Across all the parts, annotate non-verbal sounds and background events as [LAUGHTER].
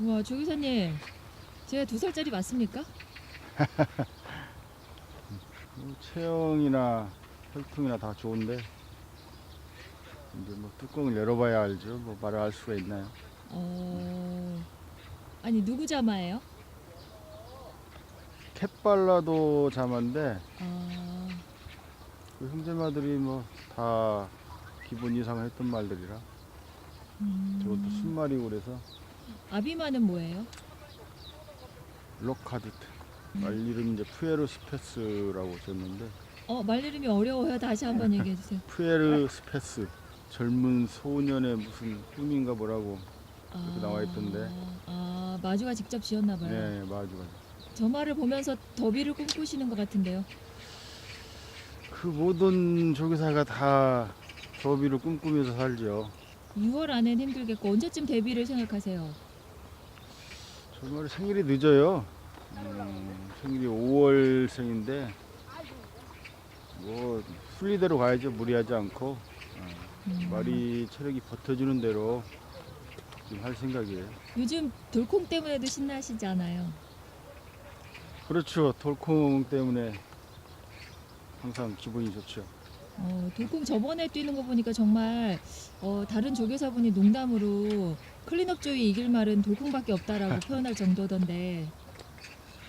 우와 조 기사님 제가 두 살짜리 맞습니까? [LAUGHS] 뭐 체형이나 혈통이나 다 좋은데 이제 뭐 뚜껑을 열어봐야 알죠. 뭐 말을 할 수가 있나요? 어 아니 누구 자마예요? 캣발라도 자만데 아 그 형제마들이 뭐 다 기본 이상을 했던 말들이라 저것도 음, 순말이고 그래서 아비마는 뭐예요? 록하드트 말 이름 이제 푸에르 스페스라고 줬는데 어 말 이름이 어려워요. 다시 한번 얘기해 주세요. [LAUGHS] 푸에르 스페스 젊은 소년의 무슨 꿈인가 뭐라고 아, 나와 있던데. 아 마주가 직접 지었나 봐요. 네 마주가 저 말을 보면서 더비를 꿈꾸시는 것 같은데요. 그 모든 조교사가 다 더비를 꿈꾸면서 살죠 6월 안엔 힘들겠고 언제쯤 데뷔를 생각하세요? 정말 생일이 늦어요. 음, 생일이 5월생인데 뭐 순리대로 가야죠. 무리하지 않고. 음, 말이 체력이 버텨주는 대로 지금 할 생각이에요. 요즘 돌콩 때문에도 신나시지 않아요? 그렇죠. 돌콩 때문에 항상 기분이 좋죠 어, 돌콩 저번에 뛰는 거 보니까 정말 어, 다른 조교사분이 농담으로 클린업 조이 이길 말은 돌콩밖에 없다라고 [LAUGHS] 표현할 정도던데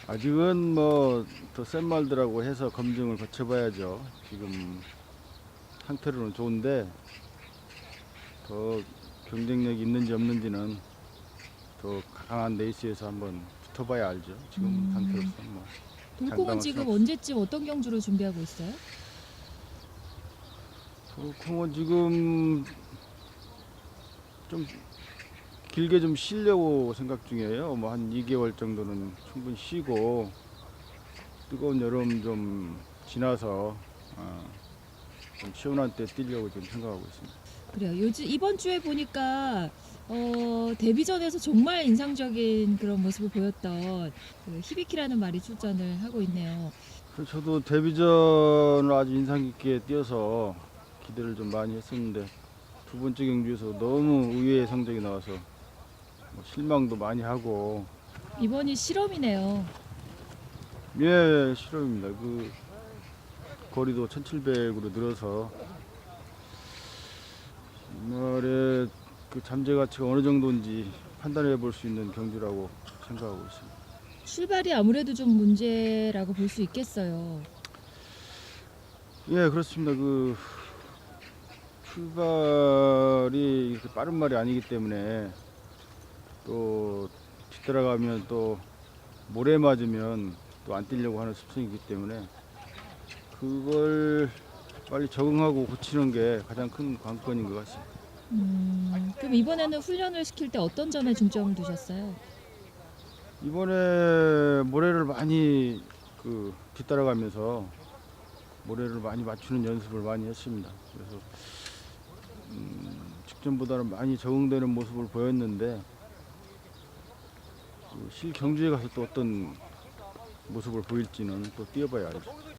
아직은 뭐 더 센 말들하고 해서 검증을 거쳐봐야죠. 지금 상태로는 좋은데 더 경쟁력이 있는지 없는지는 더 강한 레이스에서 한번 붙어봐야 알죠. 지금 음. 상태로서 뭐 돌콩은 장담할 지금 수 언제쯤 어떤 경주를 준비하고 있어요? 돌콩은 지금 좀 길게 좀 쉬려고 생각 중이에요. 뭐 한 2개월 정도는 충분히 쉬고 뜨거운 여름 좀 지나서 어, 좀 시원한 때 뛰려고 지금 생각하고 있습니다. 그래요. 요즘 이번 주에 보니까 어, 데뷔전에서 정말 인상적인 그런 모습을 보였던 그 히비키라는 말이 출전을 하고 있네요. 저도 데뷔전을 아주 인상 깊게 뛰어서 기대를 좀 많이 했었는데 두 번째 경주에서 너무 의외의 성적이 나와서 뭐 실망도 많이 하고 이번이 실험이네요. 예, 실험입니다. 그 거리도 1700으로 늘어서 말에 그 잠재 가치가 어느 정도인지 판단해 볼 수 있는 경주라고 생각하고 있습니다. 출발이 아무래도 좀 문제라고 볼 수 있겠어요. 예, 그렇습니다. 그 출발이 이렇게 빠른 말이 아니기 때문에 또 뒤따라가면 또 모래 맞으면 또 안 뛰려고 하는 습성이기 때문에 그걸 빨리 적응하고 고치는 게 가장 큰 관건인 것 같습니다. 음, 그럼 이번에는 훈련을 시킬 때 어떤 점에 중점을 두셨어요? 이번에 모래를 많이 그 뒤따라가면서 모래를 많이 맞추는 연습을 많이 했습니다. 그래서 음, 직전보다는 많이 적응되는 모습을 보였는데 그 실경주에 가서 또 어떤 모습을 보일지는 또 뛰어봐야 알죠.